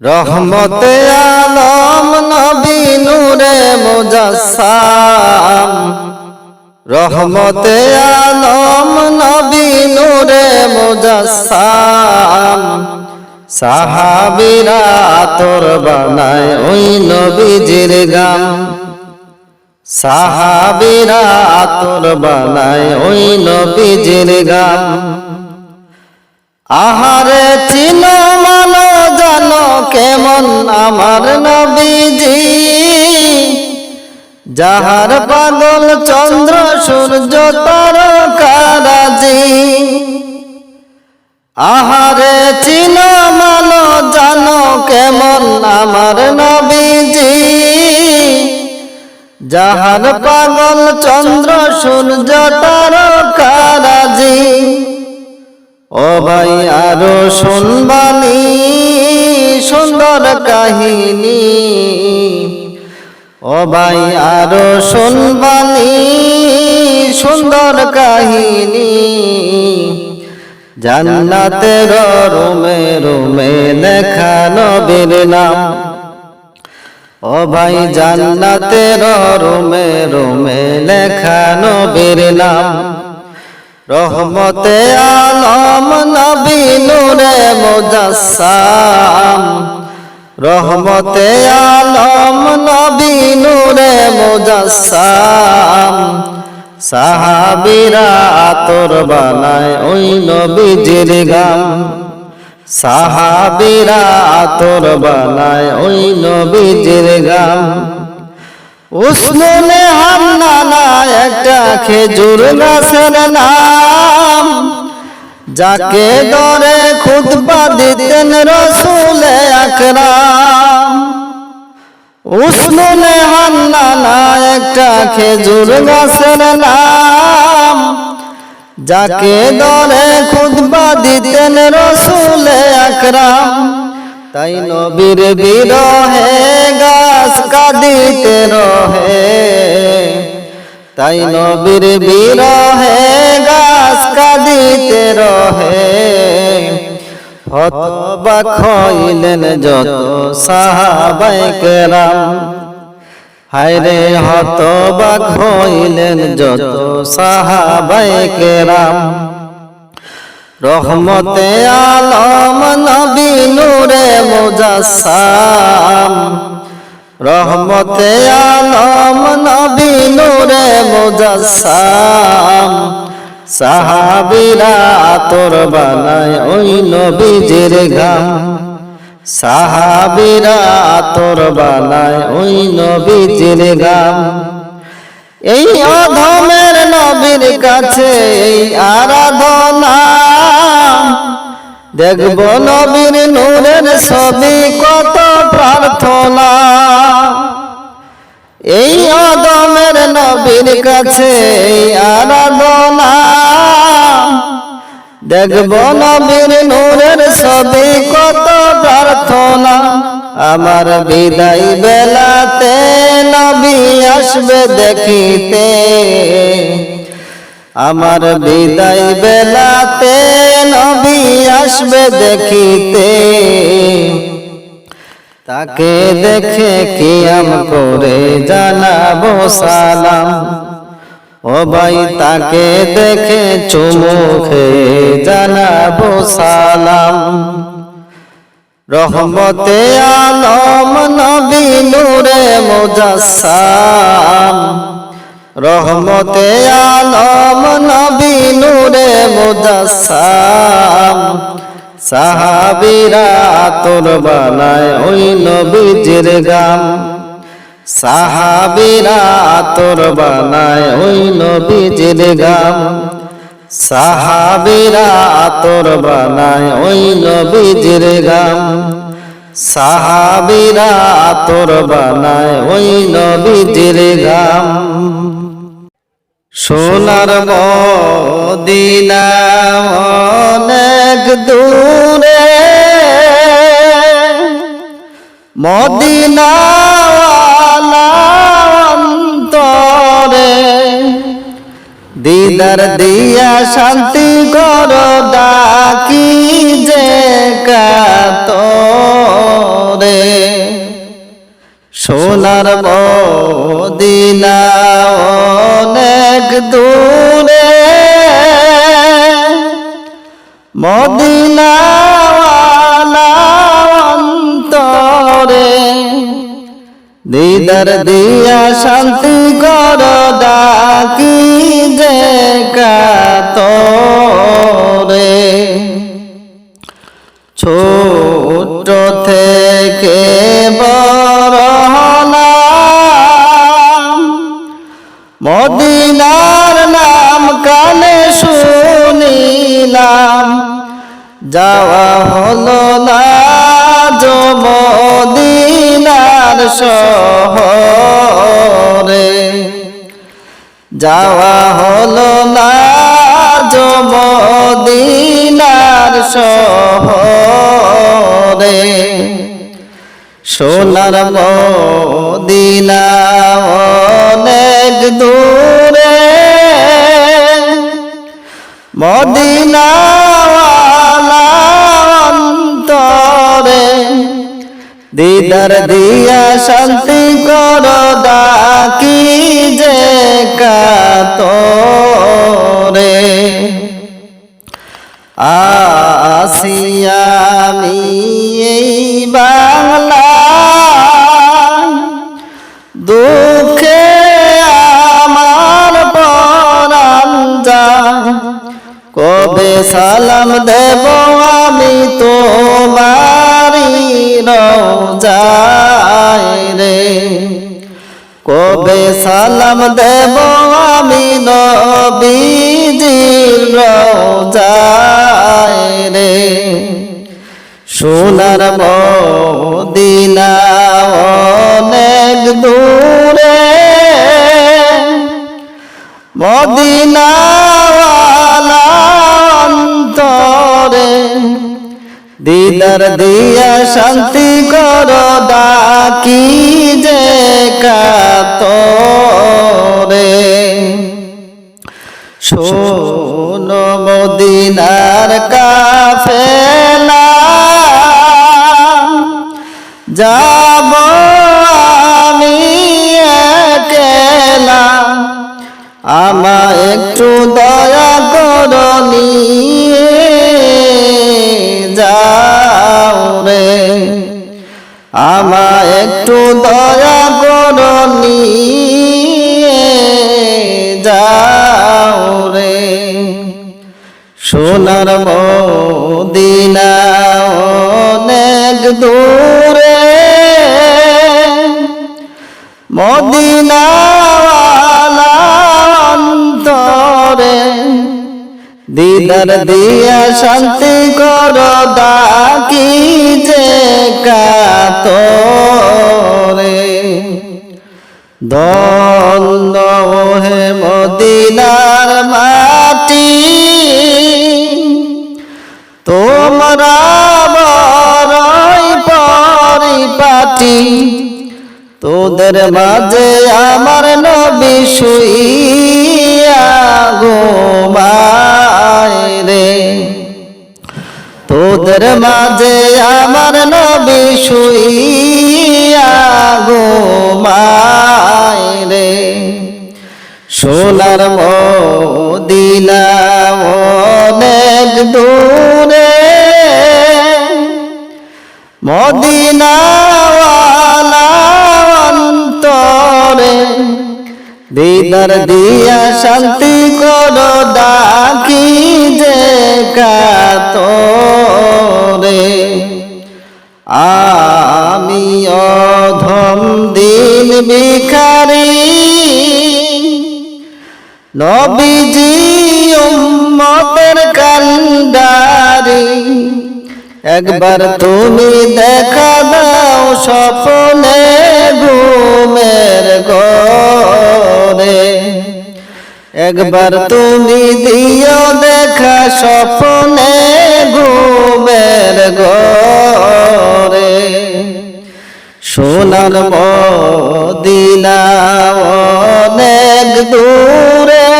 রহমতে আলম নবী নূরে মুজাসসাম। রহমতে আলম নবী নূরে মুজাসসাম। সাহাবিরা তোর বানায় ওই নবীজির গাম সাহাবিরা তোর বানায় ওই নবীজির গাম আহারে চিন আমার নবীজি, যাহার পাগল চন্দ্র সূর্য তারকারাজি। আহারে চিন মানো জানো কেমন আমার নবীজি, যাহার পাগল চন্দ্র সূর্য তারকারাজি। ও ভাই, আরও শুনবানি। সুন্দর কাহিনী। ও ভাই, আরও শুনবানি, সুন্দর কাহিনী। জান্নাতের রুমে রুমে লেখা নবীর নাম। ও ভাই জান্নাতের রুমে রুমে লেখা নবীর নাম। রহমতে আলম নবী নূরে মুজাসসাম। রহমতে আলম নবী নূরে মুজাসসাম। সাহাবিরা আতর বানায় ওই নবীজির গাম সাহাবিরা আতর বানায় ওই নবীজির গাম উসমানে হামনানা একটা খেজুর গাছের নাম। যাকে দরে খুতবা দিতেন রসুলে আকরাম। উসমানে হামনানা একটা খেজুর গাছের নাম। যাকে দরে খুতবা দিতেন রসুলে আকরাম। তাই নবীর বিরহে গাছ কাঁদিতে রহে। তাই নবীর বিরহে গাছ কাঁদিতে রহে। হতবা খইলেন যত সাহাবাই কেরাম। হায়রে হতবা খইলেন যত সাহাবাই কেরাম। রহমতে আলম নবী নূরে মুজাসসাম। রহমতে আলম নবী নূরে মুজাসসাম। সাহাবিরা তোর বানায় ওই নবীজির গাম সাহাবিরা তোর বানায় ওই নবীজির গাম এই অধমের নবীর কাছে এই আরাধনা দেখব নবীর নূরের ছবি কত প্রার্থনা। এই আদমের নবীর কাছে আরাধনা। দেখব নবীর নূরের ছবি কত প্রার্থনা। আমার বিদায় বেলাতে নবী আসবে দেখিতে। আমার বিদায় বেলাতে নবী আসবে দেখিতে। তাকে দেখে কিয়াম করে জানাব সালাম। ও ভাই, তাকে দেখে চুমুখে জানাব সালাম। রহমতে আলম নবী নূরে মুজাসসাম রহমতে আলম নবী নূরে মুজাসসাম সাহাবিরা তোর বানায় ওই নবীজির গাম সাহাবিরা তোর বানায় ওই নবীজির গাম সাহাবিরা তোর বানায় ওই নবীজির গাম সাহাবিরা তোর বানায় ওই নবীজির গাম। সোনার মদিনা অনেক দূরে। মদিনা অন্তরে। দিদার দিয়া শান্তি কর ডাকি যে কাতরে। সোনার মদিনা অনেক দূরে। মদিনা দিদার দিয়া শান্তি কর ডাকি যে কাতরে ছোট থেকে বড় মদিনার নাম কানে শুনিলাম। যাওয়া সোনার মদিনা অনেক দূরে। মদিনাওয়ালা অন্তরে দিদার দিয়া শান্তি কর, ডাকি যে কাতরে। আসিয়ামি এই বাংলা দুঃখে আমার পরাণ কবে সালাম দেব আমি তোমারি রোজায় রে? কবে সালাম দেব আমি নবীজির রোজায় রে? সোনার মদিনা অনেক দূরে মদিনাওয়ালা অন্তরে দিদার দিয়া শান্তি কর ডাকি যে কাতরে। শোন মদিনার কাফেলা যাব মদিনাওয়ালা অন্তরে দিদার দিয়া শান্তি কর, ডাকি যে কাতরে। দন্দ হে মদিনার মাটি, তোমরা বড়ই পরিপাটি। তোদের মাঝে আমার নবী শুইয়া ঘুমায় রে। তোদের মাঝে আমার নবী শুইয়া ঘুমায় রে। সোনার মদিনা অনেক দূরে মদিনাওয়ালা অন্তরে দিদার দিয়া শান্তি কর, ডাকি যে কাতরে। আমি অধম দিন ভিখারি। নবীজি উম্মতের কান্ডারি। একবার তুমি দেখা দাও স্বপ্নে ঘুমের ঘরে। একবার তুমি দিও দেখা স্বপ্নে ঘুমের ঘরে। সোনার মদিনা অনেক দূরে।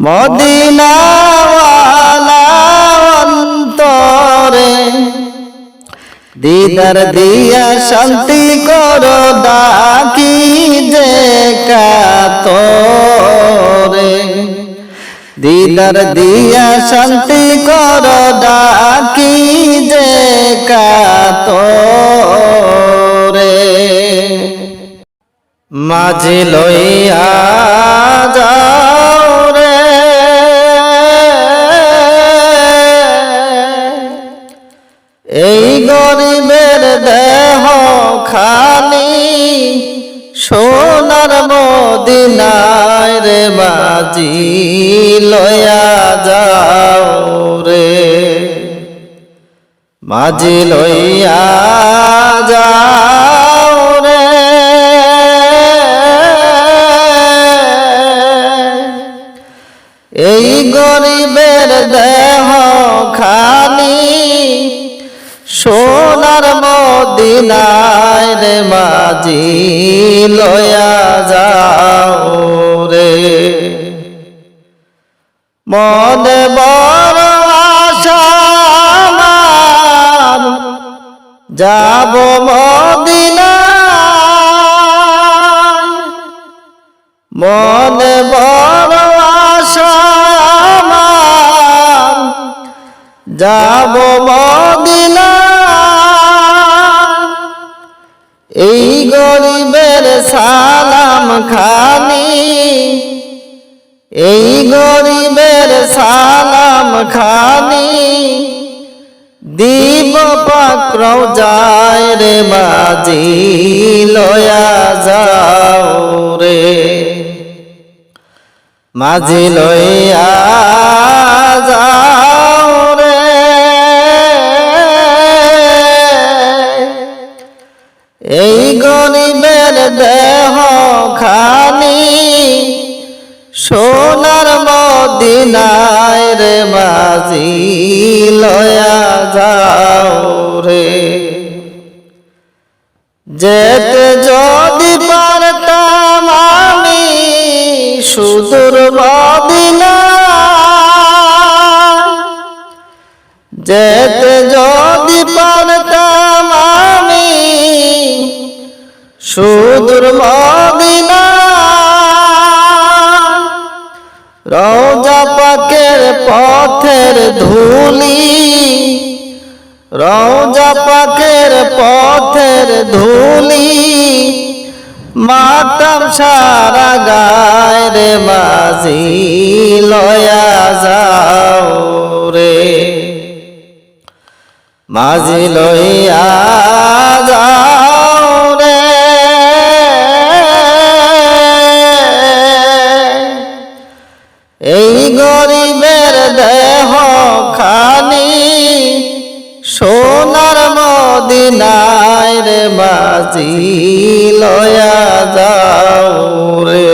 মদিনাওয়ালা দিদার দিয়া শান্তি কর, ডাকি যে কাতরে। দিদার দিয়া শান্তি কর, ডাকি যে কাতরে। মাঝি লইয়া যাও এই গরিবের দেহ খালি সোনার মদিনায় রে বাজি লয়া যাও রে। মাঝি লইয়া যাও রে। এই গরিবের দেহ খালি সোনার মদিনায় রে মাঝি লয়া যাও রে। মনে বড় আশা যাব খানি। এই গরিবের সালাম খানি। দিব পাক্র যায় রে মাঝি লয়া যাও রে। মাঝি লইয়া যাও রে। এই গরিবের দেহ খানি সোনার মদিনায় রে মাঝি লয়া যাও রে। যেতে যদি পারতাম আমি সুদূর মদিনা যেতে সুদূর মদিনা। রওজা পাকের পথের ধুলি রওজা পাকের পথের ধুলি, মাতাম সারা গায় রে মাঝি লয়া যাও রে। মাঝি লইয়া বাজি লয়া যাও রে।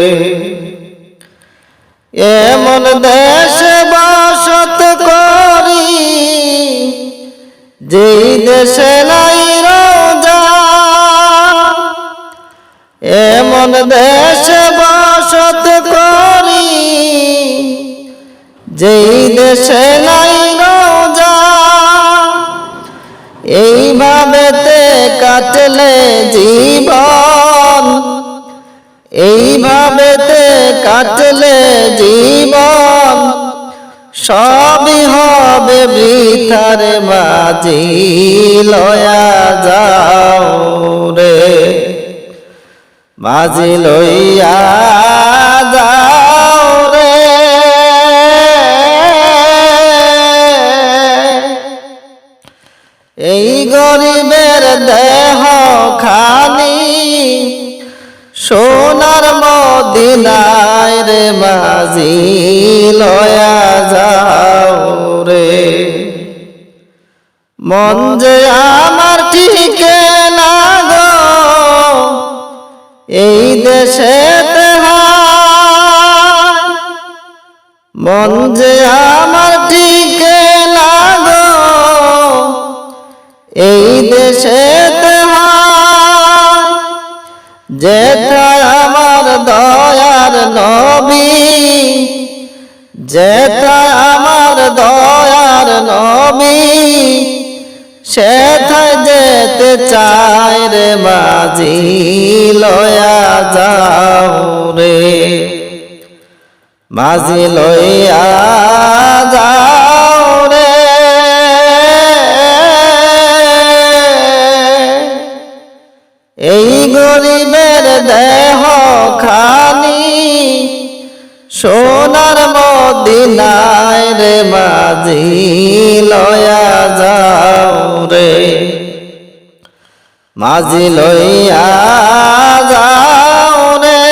এমন দেশে বাসত করি, যেই দেশে নাই এমন দেশে বাসত করি, যেই দেশে নাই রোজা। এইভাবেতে কাটলে জীবন। এইভাবেতে কাটলে জীবন। সবই হবে বৃথার মাঝি লয়া যাও রে। মাঝি লইয়া মাঝি লয়া যাও রে। মন যে আমার ঠিকে না গো, এই দেশে মন যে আমার ঠিকে না গো, এই দেশে যেটা যেটা আমার দয়ার নবী, সেথায় যেতে চায় রে মাঝি, লয়া যাও রে। মাঝি লইয়া যাও রে। এই গরিবের দেহ খানি, সোনার মদিনায় রে মাঝি লয়া যাও রে। মাঝি লইয়া যাও রে।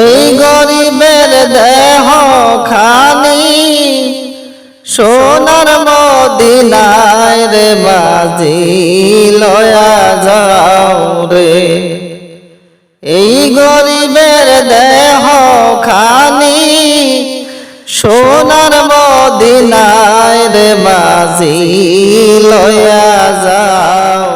এই গরিবের দেহ খানি সোনার মদিনায় রে মাঝি লয়া যাও রে। এই গরিবের দেহ খানি সোনার মদিনায় রে মাঝি লয়া যাও।